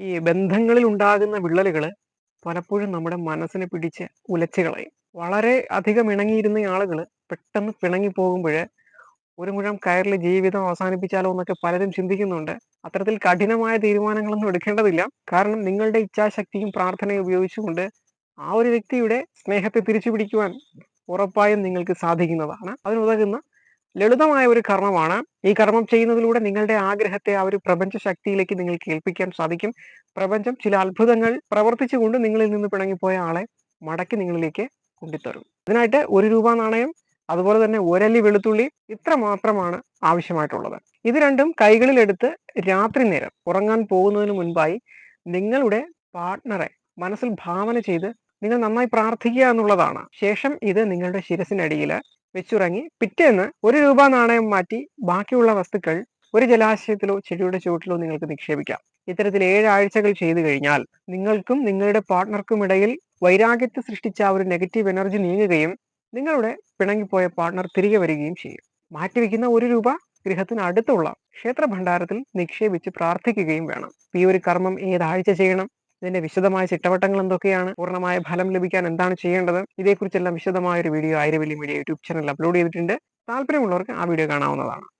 ഈ ബന്ധങ്ങളിൽ ഉണ്ടാകുന്ന വിള്ളലുകൾ പലപ്പോഴും നമ്മുടെ മനസ്സിനെ പിടിച്ച് ഉലച്ചു കളയും. വളരെ അധികം ഇണങ്ങിയിരുന്ന ആളുകൾ പെട്ടെന്ന് പിണങ്ങി പോകുമ്പോൾ ഒരു മുഴം കയറിൽ ജീവിതം അവസാനിപ്പിച്ചാലോ എന്നൊക്കെ പലരും ചിന്തിക്കുന്നുണ്ട്. അത്തരത്തിൽ കഠിനമായ തീരുമാനങ്ങളൊന്നും എടുക്കേണ്ടതില്ല. കാരണം നിങ്ങളുടെ ഇച്ഛാശക്തിയും പ്രാർത്ഥനയും ഉപയോഗിച്ചുകൊണ്ട് ആ ഒരു വ്യക്തിയുടെ സ്നേഹത്തെ തിരിച്ചു ഉറപ്പായും നിങ്ങൾക്ക് സാധിക്കുന്നതാണ്. അതിനുതകുന്ന ലളിതമായ ഒരു കർമ്മമാണ്. ഈ കർമ്മം ചെയ്യുന്നതിലൂടെ നിങ്ങളുടെ ആഗ്രഹത്തെ ആ ഒരു പ്രപഞ്ച ശക്തിയിലേക്ക് നിങ്ങൾക്ക് ഏൽപ്പിക്കാൻ സാധിക്കും. പ്രപഞ്ചം ചില അത്ഭുതങ്ങൾ പ്രവർത്തിച്ചുകൊണ്ട് നിങ്ങളിൽ നിന്ന് പിണങ്ങിപ്പോയ ആളെ മടക്കി നിങ്ങളിലേക്ക് കൊണ്ടുത്തരും ഇതിനായിട്ട് ഒരു രൂപ നാണയം അതുപോലെ തന്നെ ഒരല്ലി വെളുത്തുള്ളി ഇത്ര മാത്രമാണ് ആവശ്യമായിട്ടുള്ളത്. ഇത് രണ്ടും കൈകളിലെടുത്ത് രാത്രി നേരം ഉറങ്ങാൻ പോകുന്നതിന് മുൻപായി നിങ്ങളുടെ പാർട്ട്ണറെ മനസ്സിൽ ഭാവന ചെയ്ത് നിങ്ങൾ നന്നായി പ്രാർത്ഥിക്കുക എന്നുള്ളതാണ്. ശേഷം ഇത് നിങ്ങളുടെ ശിരസിനടിയിൽ വെച്ചുറങ്ങി പിറ്റേന്ന് ഒരു രൂപ നാണയം മാറ്റി ബാക്കിയുള്ള വസ്തുക്കൾ ഒരു ജലാശയത്തിലോ ചെടിയുടെ ചുവട്ടിലോ നിങ്ങൾക്ക് നിക്ഷേപിക്കാം. ഇത്തരത്തിൽ ഏഴാഴ്ചകൾ ചെയ്തു കഴിഞ്ഞാൽ നിങ്ങൾക്കും നിങ്ങളുടെ പാർട്ട്ണർക്കും ഇടയിൽ വൈരാഗ്യത്തെ സൃഷ്ടിച്ച ഒരു നെഗറ്റീവ് എനർജി നീങ്ങുകയും നിങ്ങളുടെ പിണങ്ങിപ്പോയ പാർട്ണർ തിരികെ വരികയും ചെയ്യും. മാറ്റിവെക്കുന്ന ഒരു രൂപ ഗൃഹത്തിന് അടുത്തുള്ള ക്ഷേത്ര ഭണ്ഡാരത്തിൽ നിക്ഷേപിച്ച് പ്രാർത്ഥിക്കുകയും വേണം. ഈ ഒരു കർമ്മം ഏതാഴ്ച ചെയ്യണം? ഇതിന്റെ വിശദമായ ചിട്ടവട്ടങ്ങൾ എന്തൊക്കെയാണ്? പൂർണമായ ഫലം ലഭിക്കാൻ എന്താണ് ചെയ്യേണ്ടത്? ഇതേക്കുറിച്ചെല്ലാം വിശദമായ ഒരു video Ayiravalli media YouTube channel upload ചെയ്തിട്ടുണ്ട്. താല്പര്യമുള്ളവർക്ക് ആ വീഡിയോ കാണാവുന്നതാണ്.